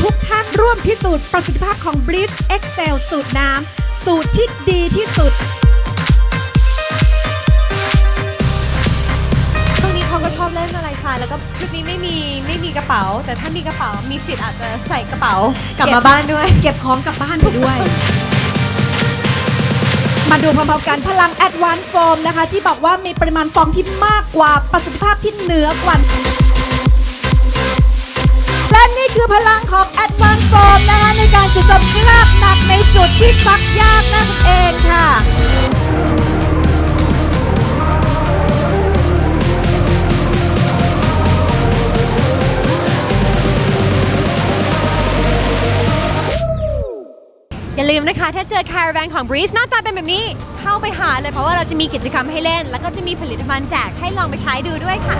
ร่วมพิสูจน์ประสิทธิภาพของ Breeze Excel สูตรน้ำ สูตรที่ดีที่สุดช่วงนี้เขาก็ชอบเล่นอะไรทรายแล้วก็ชุดนี้ไม่มีไม่มีกระเป๋า แต่ถ้ามีกระเป๋ามีสิทธิ์อาจจะใส่กระเป๋ากลับมาบ้านด้วย เก็บของกลับบ้านไปด้วย มาดูพร้อมๆกันพลัง Advanced Foam นะคะ ที่บอกว่ามีปริมาณฟองที่มากกว่าประสิทธิภาพที่เหนือกว่าและนี่ คือพลังของ Advanced Foam นะคะในการจะจมคราบหนักในจุดที่ซักยากนั่นเองค่ะอย่าลืมนะคะ ถ้าเจอคารา v านของ Breeze หน้าตาเป็นแบบนี้ เข้าไปหาเลยเพราะว่าเราจะมีกิจกรรมให้เล่น แล้วก็จะมีผลิตภัณฑ์แจกให้ลองไปใช้ดูด้วยค่ะ